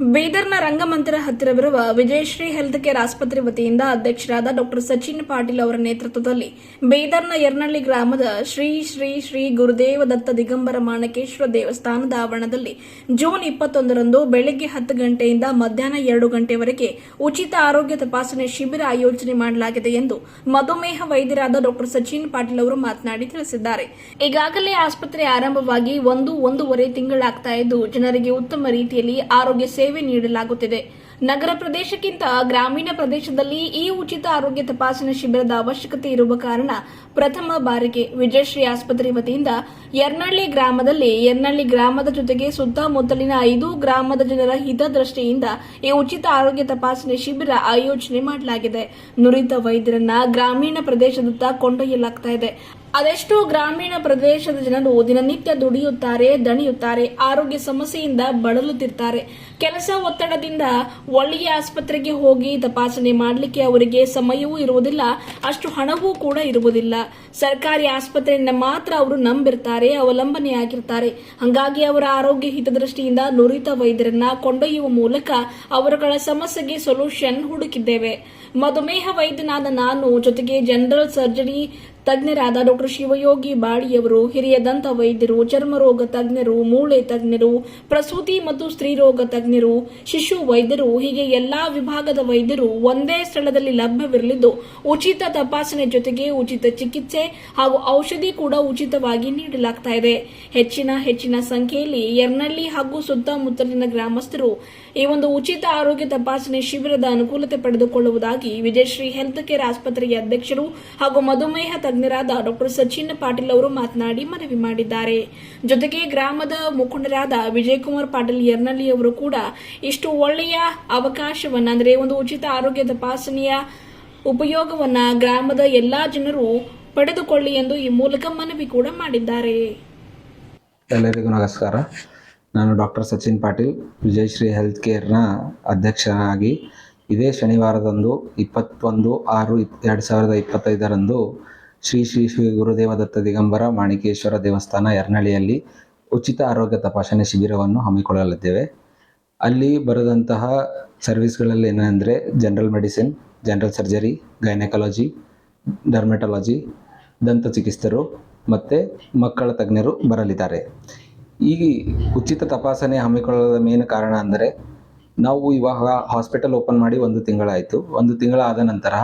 ಬೀದರ್ನ ರಂಗಮಂದಿರ ಹತ್ತಿರವಿರುವ Vijayashree health care ಆಸ್ಪತ್ರೆ ವತಿಯಿಂದ ಅಧ್ಯಕ್ಷರಾದ ಡಾಕ್ಟರ್ ಸಚಿನ್ ಪಾಟೀಲ್ ಅವರ ನೇತೃತ್ವದಲ್ಲಿ ಬೀದರ್ನ ಯರ್ನಳ್ಳಿ ಗ್ರಾಮದ ಶ್ರೀ ಶ್ರೀ ಶ್ರೀ ಗುರುದೇವ ದತ್ತ ದಿಗಂಬರ ಮಾಣಕೇಶ್ವರ ದೇವಸ್ಥಾನದ ಆವರಣದಲ್ಲಿ ಜೂನ್ ಇಪ್ಪತ್ತೊಂದರಂದು ಬೆಳಗ್ಗೆ ಹತ್ತು ಗಂಟೆಯಿಂದ ಮಧ್ಯಾಹ್ನ ಎರಡು ಗಂಟೆವರೆಗೆ ಉಚಿತ ಆರೋಗ್ಯ ತಪಾಸಣೆ ಶಿಬಿರ ಆಯೋಜನೆ ಮಾಡಲಾಗಿದೆ ಎಂದು ಮಧುಮೇಹ ವೈದ್ಯರಾದ ಡಾಕ್ಟರ್ ಸಚಿನ್ ಪಾಟೀಲ್ ಅವರು ಮಾತನಾಡಿ ತಿಳಿಸಿದ್ದಾರೆ. ಈಗಾಗಲೇ ಆಸ್ಪತ್ರೆ ಆರಂಭವಾಗಿ ಒಂದು ಒಂದೂವರೆ ತಿಂಗಳಾಗ್ತಾ ಇದ್ದು ಜನರಿಗೆ ಉತ್ತಮ ರೀತಿಯಲ್ಲಿ ಆರೋಗ್ಯ ಸೇವೆ ನೀಡಲಾಗುತ್ತಿದೆ. ನಗರ ಪ್ರದೇಶಕ್ಕಿಂತ ಗ್ರಾಮೀಣ ಪ್ರದೇಶದಲ್ಲಿ ಈ ಉಚಿತ ಆರೋಗ್ಯ ತಪಾಸಣೆ ಶಿಬಿರದ ಅವಶ್ಯಕತೆ ಇರುವ ಕಾರಣ ಪ್ರಥಮ ಬಾರಿಗೆ ವಿಜಯಶ್ರೀ ಆಸ್ಪತ್ರೆ ವತಿಯಿಂದ ಯರ್ನಳ್ಳಿ ಗ್ರಾಮದಲ್ಲಿ ಯರ್ನಳ್ಳಿ ಗ್ರಾಮದ ಜೊತೆಗೆ ಸುತ್ತಮುತ್ತಲಿನ ಐದು ಗ್ರಾಮದ ಜನರ ಹಿತದೃಷ್ಟಿಯಿಂದ ಈ ಉಚಿತ ಆರೋಗ್ಯ ತಪಾಸಣೆ ಶಿಬಿರ ಆಯೋಜನೆ ಮಾಡಲಾಗಿದೆ. ನುರಿತ ವೈದ್ಯರನ್ನ ಗ್ರಾಮೀಣ ಪ್ರದೇಶದತ್ತ ಕೊಂಡೊಯ್ಯಲಾಗ್ತಾ ಇದೆ. ಅದೆಷ್ಟೋ ಗ್ರಾಮೀಣ ಪ್ರದೇಶದ ಜನರು ದಿನನಿತ್ಯ ದುಡಿಯುತ್ತಾರೆ, ದಣಿಯುತ್ತಾರೆ, ಆರೋಗ್ಯ ಸಮಸ್ಯೆಯಿಂದ ಬಳಲುತ್ತಿರ್ತಾರೆ. ಕೆಲಸ ಒತ್ತಡದಿಂದ ಒಳ್ಳೆಯ ಆಸ್ಪತ್ರೆಗೆ ಹೋಗಿ ತಪಾಸಣೆ ಮಾಡಲಿಕ್ಕೆ ಅವರಿಗೆ ಸಮಯವೂ ಇರುವುದಿಲ್ಲ, ಅಷ್ಟು ಹಣವೂ ಕೂಡ ಇರುವುದಿಲ್ಲ. ಸರ್ಕಾರಿ ಆಸ್ಪತ್ರೆಯನ್ನ ಮಾತ್ರ ಅವರು ನಂಬಿರ್ತಾರೆ, ಅವಲಂಬನೆಯಾಗಿರ್ತಾರೆ. ಹಾಗಾಗಿ ಅವರ ಆರೋಗ್ಯ ಹಿತದೃಷ್ಟಿಯಿಂದ ನುರಿತ ವೈದ್ಯರನ್ನ ಕೊಂಡೊಯ್ಯುವ ಮೂಲಕ ಅವರುಗಳ ಸಮಸ್ಯೆಗೆ ಸೊಲ್ಯೂಷನ್ ಹುಡುಕಿದ್ದೇವೆ. ಮಧುಮೇಹ ವೈದ್ಯನಾದ ನಾನು, ಜೊತೆಗೆ ಜನರಲ್ ಸರ್ಜರಿ ತಜ್ಞರಾದ ಡಾಕ್ಟರ್ ಶಿವಯೋಗಿ ಬಾಳಿಯವರು, ಹಿರಿಯ ದಂತ ವೈದ್ಯರು ಚರ್ಮರೋಗ ತಜ್ಞರು, ಮೂಳೆ ತಜ್ಞರು, ಪ್ರಸೂತಿ ಮತ್ತು ಸ್ತ್ರೀರೋಗ ತಜ್ಞರು, ಶಿಶು ವೈದ್ಯರು, ಹೀಗೆ ಎಲ್ಲಾ ವಿಭಾಗದ ವೈದ್ಯರು ಒಂದೇ ಸ್ಥಳದಲ್ಲಿ ಲಭ್ಯವಿರಲಿದ್ದು, ಉಚಿತ ತಪಾಸಣೆ ಜೊತೆಗೆ ಉಚಿತ ಚಿಕಿತ್ಸೆ ಹಾಗೂ ಔಷಧಿ ಕೂಡ ಉಚಿತವಾಗಿ ನೀಡಲಾಗ್ತಾ ಇದೆ. ಹೆಚ್ಚಿನ ಹೆಚ್ಚಿನ ಸಂಖ್ಯೆಯಲ್ಲಿ ಯರ್ನಳ್ಳಿ ಹಾಗೂ ಸುತ್ತಮುತ್ತಲಿನ ಗ್ರಾಮಸ್ಥರು ಈ ಒಂದು ಉಚಿತ ಆರೋಗ್ಯ ತಪಾಸಣೆ ಶಿಬಿರದ ಅನುಕೂಲತೆ ಪಡೆದುಕೊಳ್ಳುವುದಾಗಿ ವಿಜಯಶ್ರೀ ಹೆಲ್ತ್ ಕೇರ್ ಆಸ್ಪತ್ರೆಯ ಅಧ್ಯಕ್ಷರು ಹಾಗೂ ಮಧುಮೇಹ ತಜ್ಞರಾದ ಡಾಕ್ಟರ್ ಸಚಿನ್ ಪಾಟೀಲ್ ಅವರು ಮಾತನಾಡಿ ಮನವಿ ಮಾಡಿದ್ದಾರೆ. ಜೊತೆಗೆ ಗ್ರಾಮದ ಮುಖಂಡರಾದ ವಿಜಯಕುಮಾರ್ ಪಾಟೀಲ್ ಯರ್ನಳ್ಳಿ ಅವರು ಕೂಡ ಇಷ್ಟು ಒಳ್ಳೆಯ ಅವಕಾಶವನ್ನ, ಅಂದರೆ ಒಂದು ಉಚಿತ ಆರೋಗ್ಯ ತಪಾಸಣೆಯ ಉಪಯೋಗವನ್ನ ಗ್ರಾಮದ ಎಲ್ಲಾ ಜನರು ಪಡೆದುಕೊಳ್ಳಿ ಎಂದು ಈ ಮೂಲಕ ಮನವಿ ಕೂಡ ಮಾಡಿದ್ದಾರೆ. ಎಲ್ಲರಿಗೂ ನಮಸ್ಕಾರ. ನಾನು ಡಾಕ್ಟರ್ ಸಚಿನ್ ಪಾಟೀಲ್ ವಿಜಯಶ್ರೀ ಹೆಲ್ತ್ ಕೇರ್ನ ಅಧ್ಯಕ್ಷನಾಗಿ ಇದೇ ಶನಿವಾರದಂದು ಇಪ್ಪತ್ತೊಂದು ಆರು ಎರಡು ಸಾವಿರದ ಇಪ್ಪತ್ತೈದರಂದು ಶ್ರೀ ಶ್ರೀ ಶ್ರೀ ಗುರುದೇವ ದತ್ತ ದಿಗಂಬರ ಮಾಣಿಕೇಶ್ವರ ದೇವಸ್ಥಾನ ಎರ್ನಳಿಯಲ್ಲಿ ಉಚಿತ ಆರೋಗ್ಯ ತಪಾಸಣೆ ಶಿಬಿರವನ್ನು ಹಮ್ಮಿಕೊಳ್ಳಲಿದ್ದೇವೆ. ಅಲ್ಲಿ ಬರೆದಂತಹ ಸರ್ವಿಸ್ಗಳಲ್ಲಿ ಏನಂದರೆ general medicine, general surgery, gynaecology, dermatology, ದಂತ ಚಿಕಿತ್ಸರು ಮತ್ತು ಮಕ್ಕಳ ತಜ್ಞರು ಬರಲಿದ್ದಾರೆ. ಈ ಉಚಿತ ತಪಾಸಣೆ ಹಮ್ಮಿಕೊಳ್ಳದ ಮೇನ್ ಕಾರಣ ಅಂದರೆ ನಾವು ಇವಾಗ ಹಾಸ್ಪಿಟಲ್ ಓಪನ್ ಮಾಡಿ ಒಂದು ತಿಂಗಳಾಯಿತು. ಒಂದು ತಿಂಗಳಾದ ನಂತರ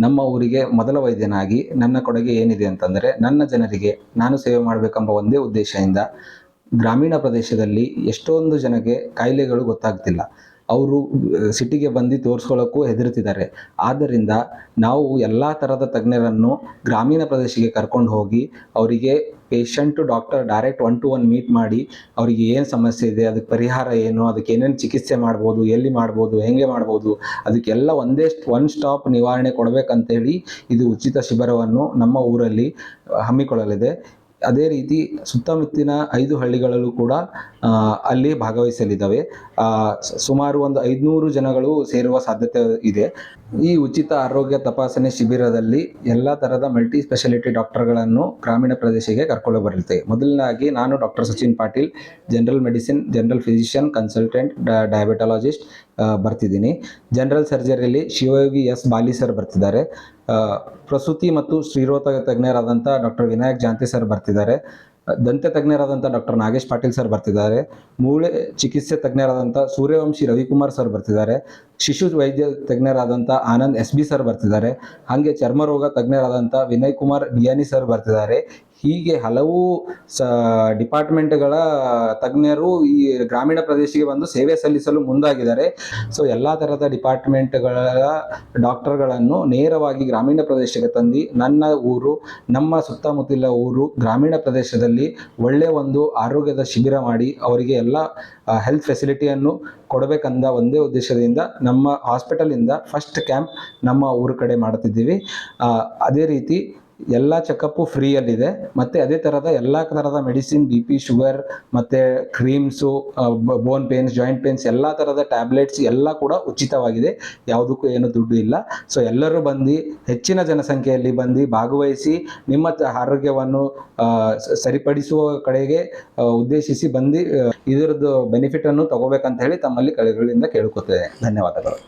ನಮ್ಮ ಊರಿಗೆ ಮೊದಲ ವೈದ್ಯನಾಗಿ ನನ್ನ ಕೊಡುಗೆ ಏನಿದೆ ಅಂತಂದರೆ ನನ್ನ ಜನರಿಗೆ ನಾನು ಸೇವೆ ಮಾಡಬೇಕೆಂಬ ಒಂದೇ ಉದ್ದೇಶದಿಂದ ಗ್ರಾಮೀಣ ಪ್ರದೇಶದಲ್ಲಿ ಎಷ್ಟೊಂದು ಜನಕ್ಕೆ ಕಾಯಿಲೆಗಳು ಗೊತ್ತಾಗ್ತಿಲ್ಲ. ಅವರು ಸಿಟಿಗೆ ಬಂದು ತೋರಿಸ್ಕೊಳ್ಳೋಕ್ಕೂ ಹೆದರ್ತಿದ್ದಾರೆ. ಆದ್ದರಿಂದ ನಾವು ಎಲ್ಲ ಥರದ ತಜ್ಞರನ್ನು ಗ್ರಾಮೀಣ ಪ್ರದೇಶಕ್ಕೆ ಕರ್ಕೊಂಡು ಹೋಗಿ ಅವರಿಗೆ patient doctor direct one to one meet ಮಾಡಿ ಅವರಿಗೆ ಏನು ಸಮಸ್ಯೆ ಇದೆ, ಅದಕ್ಕೆ ಪರಿಹಾರ ಏನು, ಅದಕ್ಕೆ ಏನೇನು ಚಿಕಿತ್ಸೆ ಮಾಡ್ಬೋದು, ಎಲ್ಲಿ ಮಾಡ್ಬೋದು, ಹೇಗೆ ಮಾಡ್ಬೋದು, ಅದಕ್ಕೆಲ್ಲ ಒಂದೇ ಒನ್ ಸ್ಟಾಪ್ ನಿವಾರಣೆ ಕೊಡಬೇಕಂತೇಳಿ ಇದು ಉಚಿತ ಶಿಬಿರವನ್ನು ನಮ್ಮ ಊರಲ್ಲಿ ಹಮ್ಮಿಕೊಳ್ಳಲಿದೆ. ಅದೇ ರೀತಿ ಸುತ್ತಮುತ್ತಿನ ಐದು ಹಳ್ಳಿಗಳಲ್ಲೂ ಕೂಡ ಅಲ್ಲಿ ಭಾಗವಹಿಸಲಿದ್ದಾವೆ. ಸುಮಾರು ಒಂದು ಐದುನೂರು ಜನಗಳು ಸೇರುವ ಸಾಧ್ಯತೆ ಇದೆ. ಈ ಉಚಿತ ಆರೋಗ್ಯ ತಪಾಸಣೆ ಶಿಬಿರದಲ್ಲಿ ಎಲ್ಲ ಥರದ ಮಲ್ಟಿ ಸ್ಪೆಷಾಲಿಟಿ ಡಾಕ್ಟರ್ಗಳನ್ನು ಗ್ರಾಮೀಣ ಪ್ರದೇಶಕ್ಕೆ ಕರ್ಕೊಂಡು ಬರುತ್ತೆ ಮೊದಲನೇದಾಗಿ ನಾನು doctor Sachin Patil, general medicine, general physician, consultant diabetologist ಬರ್ತಿದ್ದೀನಿ. General ಸರ್ಜರಿಯಲ್ಲಿ ಶಿವಯೋಗಿ ಎಸ್ ಬಾಲಿ ಸರ್ ಬರ್ತಿದ್ದಾರೆ. ಪ್ರಸೂತಿ ಮತ್ತು ಸ್ತ್ರೀರೋಗ ತಜ್ಞರಾದಂಥ ಡಾಕ್ಟರ್ ವಿನಾಯಕ್ ಜಾಂತಿ ಸರ್ ಬರ್ತಿದ್ದಾರೆ. ದಂತ ತಜ್ಞರಾದಂಥ ಡಾಕ್ಟರ್ ನಾಗೇಶ್ ಪಾಟೀಲ್ ಸರ್ ಬರ್ತಿದ್ದಾರೆ. ಮೂಳೆ ಚಿಕಿತ್ಸೆ ತಜ್ಞರಾದಂಥ ಸೂರ್ಯವಂಶಿ ರವಿಕುಮಾರ್ ಸರ್ ಬರ್ತಿದ್ದಾರೆ. ಶಿಶು ವೈದ್ಯ ತಜ್ಞರಾದಂಥ ಆನಂದ್ ಎಸ್ ಬಿ ಸರ್ ಬರ್ತಿದ್ದಾರೆ. ಹಾಗೆ ಚರ್ಮರೋಗ ತಜ್ಞರಾದಂಥ ವಿನಯ್ ಕುಮಾರ್ ಬಿಯಾನಿ ಸರ್ ಬರ್ತಿದ್ದಾರೆ. ಹೀಗೆ ಹಲವು ಸ, ಡಿಪಾರ್ಟ್ಮೆಂಟ್ಗಳ ತಜ್ಞರು ಈ ಗ್ರಾಮೀಣ ಪ್ರದೇಶಕ್ಕೆ ಬಂದು ಸೇವೆ ಸಲ್ಲಿಸಲು ಮುಂದಾಗಿದ್ದಾರೆ. ಸೊ ಎಲ್ಲ ಥರದ ಡಿಪಾರ್ಟ್ಮೆಂಟ್ಗಳ ಡಾಕ್ಟರ್ಗಳನ್ನು ನೇರವಾಗಿ ಗ್ರಾಮೀಣ ಪ್ರದೇಶಕ್ಕೆ ತಂದು ನನ್ನ ಊರು, ನಮ್ಮ ಸುತ್ತಮುತ್ತಲ ಊರು, ಗ್ರಾಮೀಣ ಪ್ರದೇಶದಲ್ಲಿ ಒಳ್ಳೆಯ ಒಂದು ಆರೋಗ್ಯದ ಶಿಬಿರ ಮಾಡಿ ಅವರಿಗೆ ಎಲ್ಲ ಹೆಲ್ತ್ ಫೆಸಿಲಿಟಿಯನ್ನು ಕೊಡಬೇಕಂದ ಒಂದೇ ಉದ್ದೇಶದಿಂದ ನಮ್ಮ ಹಾಸ್ಪಿಟಲಿಂದ ಫಸ್ಟ್ ಕ್ಯಾಂಪ್ ನಮ್ಮ ಊರು ಕಡೆ ಮಾಡುತ್ತಿದ್ದೀವಿ. ಅದೇ ರೀತಿ ಎಲ್ಲ ಚೆಕಪ್ಪು ಫ್ರೀಯಲ್ಲಿದೆ. ಮತ್ತು ಅದೇ ಥರದ ಎಲ್ಲ ಥರದ ಮೆಡಿಸಿನ್ ಬಿ ಪಿ ಶುಗರ್ ಮತ್ತು creams bone pains joint pains ಎಲ್ಲ ಥರದ ಟ್ಯಾಬ್ಲೆಟ್ಸ್ ಎಲ್ಲ ಕೂಡ ಉಚಿತವಾಗಿದೆ. ಯಾವುದಕ್ಕೂ ಏನು ದುಡ್ಡು ಇಲ್ಲ. ಸೊ ಎಲ್ಲರೂ ಬಂದು ಹೆಚ್ಚಿನ ಜನಸಂಖ್ಯೆಯಲ್ಲಿ ಬಂದು ಭಾಗವಹಿಸಿ ನಿಮ್ಮ ಆರೋಗ್ಯವನ್ನು ಸರಿಪಡಿಸುವ ಕಡೆಗೆ ಉದ್ದೇಶಿಸಿ ಬಂದು ಇದರದ್ದು ಬೆನಿಫಿಟನ್ನು ತಗೋಬೇಕಂತ ಹೇಳಿ ತಮ್ಮಲ್ಲಿ ಕಳೆಗಳಿಂದ ಕೇಳ್ಕೊತೇನೆ ಧನ್ಯವಾದಗಳು.